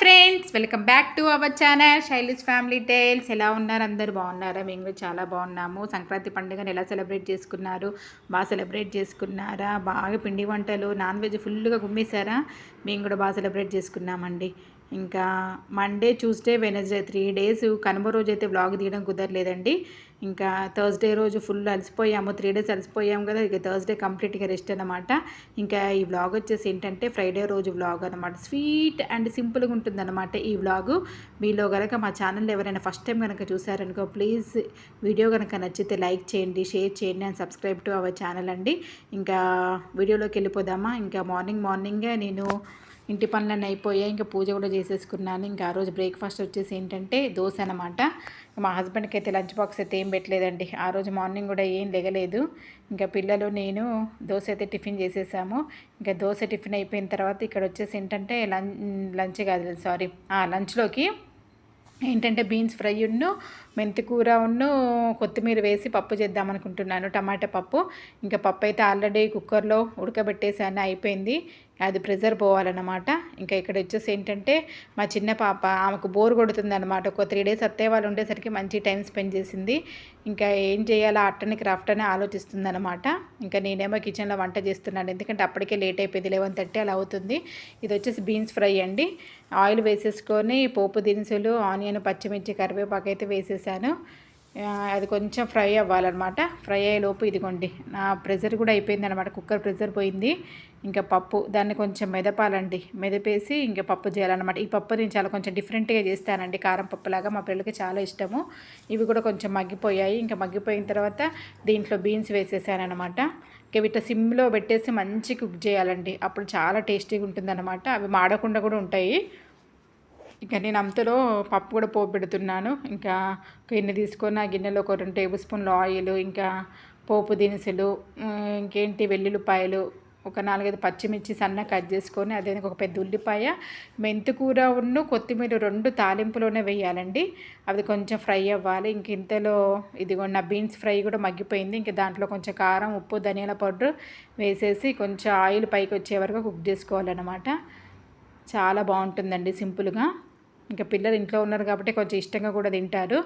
Friends welcome back to our channel Shailish family tales. ఎలా ఉన్నారు? అందరు బాగున్నారా? మేము కూడా చాలా బాగున్నాము. సంక్రాంతి పండుగను ఎలా సెలబ్రేట్ చేసుకున్నారు? బాగా సెలబ్రేట్ చేసుకున్నారా? బాగా పిండి వంటలు నాన్ వెజ్ ఫుల్గా గుమ్మేశారా మేము కూడా బాగా సెలబ్రేట్ చేసుకున్నామండి. ఇంకా Monday Tuesday Wednesday three days Kanuma రోజు అయితే వ్లాగ్ తీయడం కుదరలేదండి. ఇంకా థర్స్డే రోజు ఫుల్ అలసిపోయాము. త్రీ డేస్ అలసిపోయాము కదా ఇక థర్స్డే కంప్లీట్గా రెస్ట్ అనమాట ఇంకా ఈ వ్లాగ్ వచ్చేసి ఏంటంటే ఫ్రైడే రోజు వ్లాగ్ అనమాట స్వీట్ అండ్ సింపుల్గా ఉంటుందన్నమాట ఈ వ్లాగు మీలో కనుక మా ఛానల్ ఎవరైనా ఫస్ట్ టైం కనుక చూసారనుకో ప్లీజ్ వీడియో కనుక నచ్చితే లైక్ చేయండి షేర్ చేయండి and subscribe to our channel అండి. ఇంకా వీడియోలోకి వెళ్ళిపోదామా? ఇంకా మార్నింగ్ మార్నింగే నేను ఇంటి పనులన్నీ అయిపోయాయి ఇంకా పూజ కూడా చేసేసుకున్నాను. ఇంకా ఆ రోజు బ్రేక్ఫాస్ట్ వచ్చేసి ఏంటంటే దోశ అనమాట మా హస్బెండ్కి అయితే లంచ్ బాక్స్ అయితే ఏం పెట్టలేదండి. ఆ రోజు మార్నింగ్ కూడా ఏం లెగలేదు. ఇంకా పిల్లలు నేను దోశ అయితే టిఫిన్ చేసేసాము. ఇంకా దోశ టిఫిన్ అయిపోయిన తర్వాత ఇక్కడ వచ్చేసి ఏంటంటే లంచ్ లంచ్ కాదు సారీ లంచ్లోకి ఏంటంటే బీన్స్ ఫ్రై ఉన్ను మెంతికూర ఉన్ను కొత్తిమీర వేసి పప్పు చేద్దాం అనుకుంటున్నాను. టమాటా పప్పు. ఇంకా పప్పు అయితే ఆల్రెడీ కుక్కర్లో ఉడకబెట్టేసాను అయిపోయింది. అది ప్రెజర్ పోవాలన్నమాట. ఇంకా ఇక్కడ వచ్చేసి ఏంటంటే మా చిన్న పాప ఆమెకు బోర్ కొడుతుంది అనమాట ఒక త్రీ డేస్ అత్తయ్య వాళ్ళు ఉండేసరికి మంచి టైం స్పెండ్ చేసింది. ఇంకా ఏం చేయాలో అట్టని క్రాఫ్ట్ అని ఆలోచిస్తుంది అనమాట ఇంకా నేనేమో కిచెన్లో వంట చేస్తున్నాను. ఎందుకంటే అప్పటికే లేట్ అయిపోయింది. లెవెన్ థర్టీ అలా అవుతుంది. ఇది వచ్చేసి బీన్స్ ఫ్రై అండి. ఆయిల్ వేసేసుకొని పోపు దినుసులు ఆనియన్ పచ్చిమిర్చి కరివేపాకు అయితే వేసేసి వేసేసాను అది కొంచెం ఫ్రై అవ్వాలన్నమాట. ఫ్రై అయ్యేలోపు ఇదిగోండి నా ప్రెజర్ కూడా అయిపోయింది అనమాట కుక్కర్ ప్రెజర్ పోయింది. ఇంకా పప్పు దాన్ని కొంచెం మెదపాలండి. మెదపేసి ఇంకా పప్పు చేయాలన్నమాట. ఈ పప్పు నేను చాలా కొంచెం డిఫరెంట్గా చేస్తానండి. కారం పప్పులాగా మా పిల్లలకి చాలా ఇష్టము. ఇవి కూడా కొంచెం మగ్గిపోయాయి. ఇంకా మగ్గిపోయిన తర్వాత దీంట్లో బీన్స్ వేసేసానమాట ఇంకా వీటి సిమ్లో పెట్టేసి మంచి కుక్ చేయాలండి. అప్పుడు చాలా టేస్టీగా ఉంటుందన్నమాట. అవి మాడకుండా కూడా ఉంటాయి. ఇంకా నేను అంతలో పప్పు కూడా పోపు పెడుతున్నాను ఇంకా గిన్నె తీసుకొని ఆ గిన్నెలో ఒక రెండు టేబుల్ స్పూన్లు ఆయిల్ ఇంకా పోపు దినుసులు ఇంకేంటి వెల్లుల్లిపాయలు ఒక నాలుగైదు పచ్చిమిర్చి సన్న కట్ చేసుకొని అదే ఒక పెద్ద ఉల్లిపాయ మెంతికూర ఉన్ను కొత్తిమీర రెండు తాలింపులోనే వేయాలండి. అది కొంచెం ఫ్రై అవ్వాలి. ఇంక ఇంతలో ఇదిగోండి బీన్స్ ఫ్రై కూడా మగ్గిపోయింది. ఇంక దాంట్లో కొంచెం కారం ఉప్పు ధనియాల పౌడర్ వేసేసి కొంచెం ఆయిల్ పైకి వచ్చే వరకు కుక్ చేసుకోవాలన్నమాట. చాలా బాగుంటుందండి సింపుల్గా. ఇంకా పిల్లలు ఇంట్లో ఉన్నారు కాబట్టి కొంచెం ఇష్టంగా కూడా తింటారు.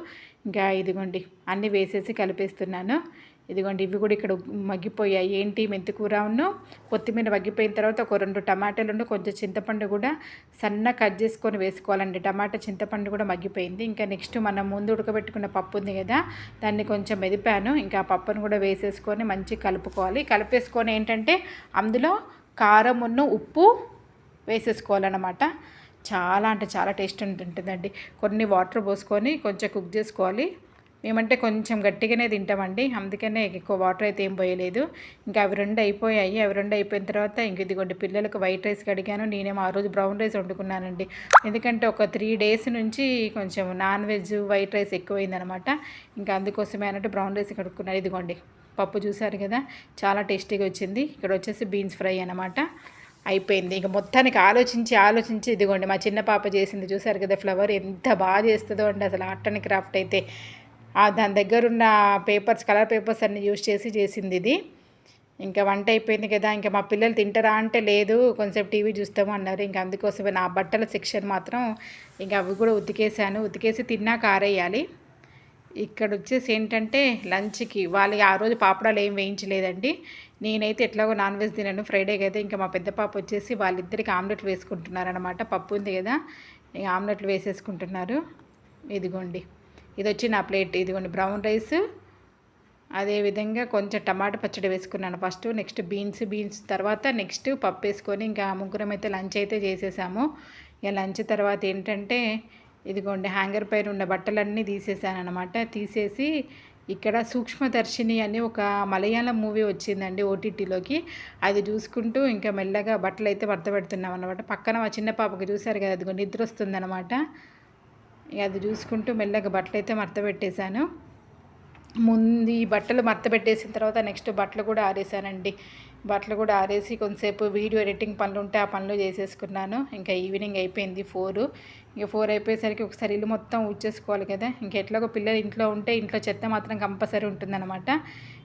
ఇంకా ఇదిగోండి అన్నీ వేసేసి కలిపేస్తున్నాను. ఇదిగోండి ఇవి కూడా ఇక్కడ మగ్గిపోయాయి. ఏంటి? మెంతికూర ఉన్ను కొత్తిమీర మగ్గిపోయిన తర్వాత ఒక రెండు టమాటాలు కొంచెం చింతపండు కూడా సన్న కట్ చేసుకొని వేసుకోవాలండి. టమాటా చింతపండు కూడా మగ్గిపోయింది. ఇంకా నెక్స్ట్ మనం ముందు ఉడకబెట్టుకున్న పప్పు ఉంది కదా దాన్ని కొంచెం మెదిపాను. ఇంకా ఆ పప్పును కూడా వేసేసుకొని మంచిగా కలుపుకోవాలి. కలిపేసుకొని ఏంటంటే అందులో కారం ఉన్న ఉప్పు వేసేసుకోవాలన్నమాట. చాలా అంటే చాలా టేస్ట్ ఉంటుందండి. కొన్ని వాటర్ పోసుకొని కొంచెం కుక్ చేసుకోవాలి. మేమంటే కొంచెం గట్టిగానే తింటామండి. అందుకనే ఎక్కువ వాటర్ అయితే ఏం పోయలేదు. ఇంకా అవి రెండు అయిపోయాయి. అవి రెండు అయిపోయిన తర్వాత ఇంక ఇదిగోండి పిల్లలకు వైట్ రైస్ కడిగాను. నేనేమో ఆ రోజు బ్రౌన్ రైస్ వండుకున్నానండి. ఎందుకంటే ఒక త్రీ డేస్ నుంచి కొంచెం నాన్ వెజ్ వైట్ రైస్ ఎక్కువైందనమాట. ఇంకా అందుకోసమే అన్నట్టు బ్రౌన్ రైస్ కడుక్కున్నాను. ఇదిగోండి పప్పు చూసారు కదా చాలా టేస్టీగా వచ్చింది. ఇక్కడ వచ్చేసి బీన్స్ ఫ్రై అనమాట. అయిపోయింది. ఇంకా మొత్తానికి ఆలోచించి ఆలోచించి ఇదిగోండి మా చిన్న పాప చేసింది చూసారు కదా ఫ్లవర్ ఎంత బాగా చేస్తుందో అండి అసలు ఆర్ట్ అండ్ క్రాఫ్ట్ అయితే. దాని దగ్గర ఉన్న పేపర్స్ కలర్ పేపర్స్ అన్ని యూజ్ చేసి చేసింది ఇది. ఇంకా వంట అయిపోయింది కదా ఇంకా మా పిల్లలు తింటారా అంటే లేదు కొంచెం టీవీ చూస్తాము అన్నారు. ఇంకా అందుకోసమే నా బట్టల సెక్షన్ మాత్రం ఇంకా అవి కూడా ఉతికేసాను ఉతికేసి తిన్నాక ఆరేయాలి. ఇక్కడ వచ్చేసి ఏంటంటే లంచ్కి వాళ్ళు ఆ రోజు పాపడాలు ఏం వేయించలేదండి. నేనైతే ఎట్లాగో నాన్ వెజ్ తినను. ఫ్రైడే అయితే ఇంకా మా పెద్ద పాప వచ్చేసి వాళ్ళిద్దరికి ఆమ్లెట్లు వేసుకుంటున్నారనమాట పప్పు ఉంది కదా ఇక ఆమ్లెట్లు వేసేసుకుంటున్నారు. ఇదిగోండి ఇది వచ్చి నా ప్లేట్. ఇదిగోండి బ్రౌన్ రైస్. అదేవిధంగా కొంచెం టమాటా పచ్చడి వేసుకున్నాను. ఫస్ట్ నెక్స్ట్ బీన్స్ బీన్స్ తర్వాత నెక్స్ట్ పప్పు వేసుకొని ఇంకా ముగ్గురం అయితే లంచ్ అయితే చేసేసాము. ఇక లంచ్ తర్వాత ఏంటంటే ఇదిగోండి హ్యాంగర్ పైన ఉన్న బట్టలన్నీ తీసేసాను అనమాట తీసేసి ఇక్కడ సూక్ష్మదర్శిని అని ఒక మలయాళం మూవీ వచ్చిందండి ఓటీటీలోకి అది చూసుకుంటూ ఇంకా మెల్లగా బట్టలు అయితే మడత పెడుతున్నాం అనమాట పక్కన మా చిన్న పాపకు చూశారు కదా అది నిద్ర వస్తుందన్నమాట. అది చూసుకుంటూ మెల్లగా బట్టలు అయితే మడత పెట్టేశాను. ముందు ఈ బట్టలు మడత పెట్టేసిన తర్వాత నెక్స్ట్ బట్టలు కూడా ఆరేసానండి బట్టలు కూడా ఆరేసి కొంతసేపు వీడియో ఎడిటింగ్ పనులు ఉంటే ఆ పనులు చేసేసుకున్నాను. ఇంకా ఈవినింగ్ అయిపోయింది ఫోర్. ఇంకా ఫోర్ అయిపోయేసరికి ఒకసారి ఇల్లు మొత్తం ఊడ్చేసుకోవాలి కదా. ఇంకా ఎట్లాగో పిల్లలు ఇంట్లో ఉంటే ఇంట్లో చెత్త మాత్రం కంపల్సరీ ఉంటుందన్నమాట.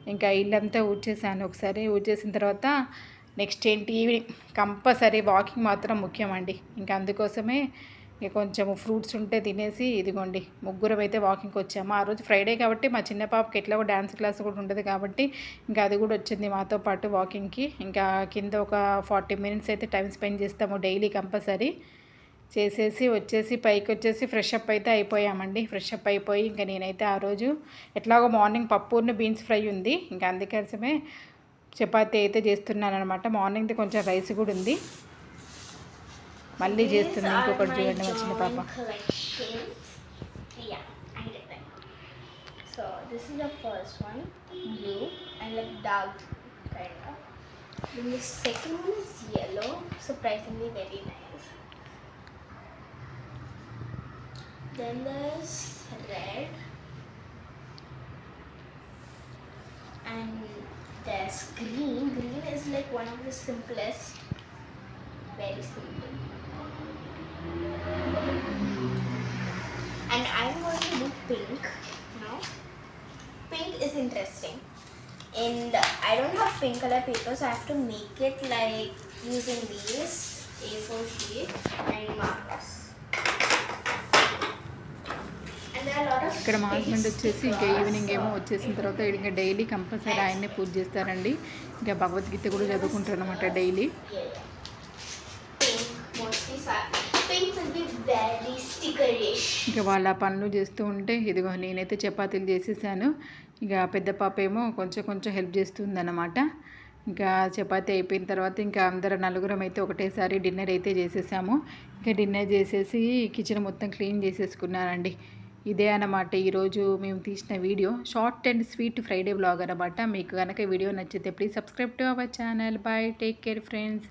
ఇంకా ఇల్లంతా ఊడ్చేసాను ఒకసారి. ఊడ్చేసిన తర్వాత నెక్స్ట్ ఏంటి? ఈవినింగ్ కంపల్సరీ వాకింగ్ మాత్రం ముఖ్యం అండి ఇంకా అందుకోసమే ఇక కొంచెం ఫ్రూట్స్ ఉంటే తినేసి ఇదిగోండి ముగ్గురం అయితే వాకింగ్కి వచ్చాము. ఆ రోజు ఫ్రైడే కాబట్టి మా చిన్న పాపకి ఎట్లాగో డ్యాన్స్ క్లాస్ కూడా ఉంటుంది కాబట్టి ఇంకా అది కూడా వచ్చింది మాతో పాటు వాకింగ్కి ఇంకా కింద ఒక ఫార్టీ మినిట్స్ అయితే టైం స్పెండ్ చేస్తాము డైలీ కంపల్సరీ. చేసేసి వచ్చేసి పైకి వచ్చేసి ఫ్రెష్ అప్ అయితే అయిపోయామండి. ఫ్రెష్ అప్ అయిపోయి ఇంకా నేనైతే ఆ రోజు ఎట్లాగో మార్నింగ్ పప్పుర్ని బీన్స్ ఫ్రై ఉంది. ఇంకా అందుకోసమే చపాతీ అయితే చేస్తున్నాను అనమాట మార్నింగ్ది కొంచెం రైస్ కూడా ఉంది. మళ్ళీ చేస్తుంది These are ఇంకొకటి my చూడండి మా చిన్న పాప drawing collections. Yeah, I did that. So this is the first one, blue and like dark kind of. Then the second one is yellow, surprisingly very nice. Then there's red. And there's green. Green is like one of the simplest. Very simple. And I'm going to do pink now. Pink is interesting, and I don't have pink color paper, so I have to make it like using these A4 sheet and markers. ఇక్కడ మా husband sticky వచ్చేసి ఇంకా. Evening ఏమో వచ్చేసిన తర్వాత ఇంకా daily compulsory ఆయన్నే పూజ చేస్తారండి ఇంకా భగవద్గీత కూడా చదువుకుంటారు అనమాట డైలీ ఇక వాళ్ళ పనులు చేస్తూ ఉంటే ఇదిగో నేనైతే చపాతీలు చేసేసాను. ఇక పెద్ద పాప ఏమో కొంచెం కొంచెం హెల్ప్ చేస్తుందన్నమాట. ఇంకా చపాతీ అయిపోయిన తర్వాత ఇంకా అందరు నలుగురం అయితే ఒకటేసారి డిన్నర్ అయితే చేసేసాము. ఇంకా డిన్నర్ చేసేసి కిచెన్ మొత్తం క్లీన్ చేసేసుకున్నానండి ఇదే అన్నమాట ఈరోజు మేము తీసిన video. Short and sweet Friday blog అనమాట మీకు కనుక వీడియో నచ్చితే please subscribe to our channel. Bye take care friends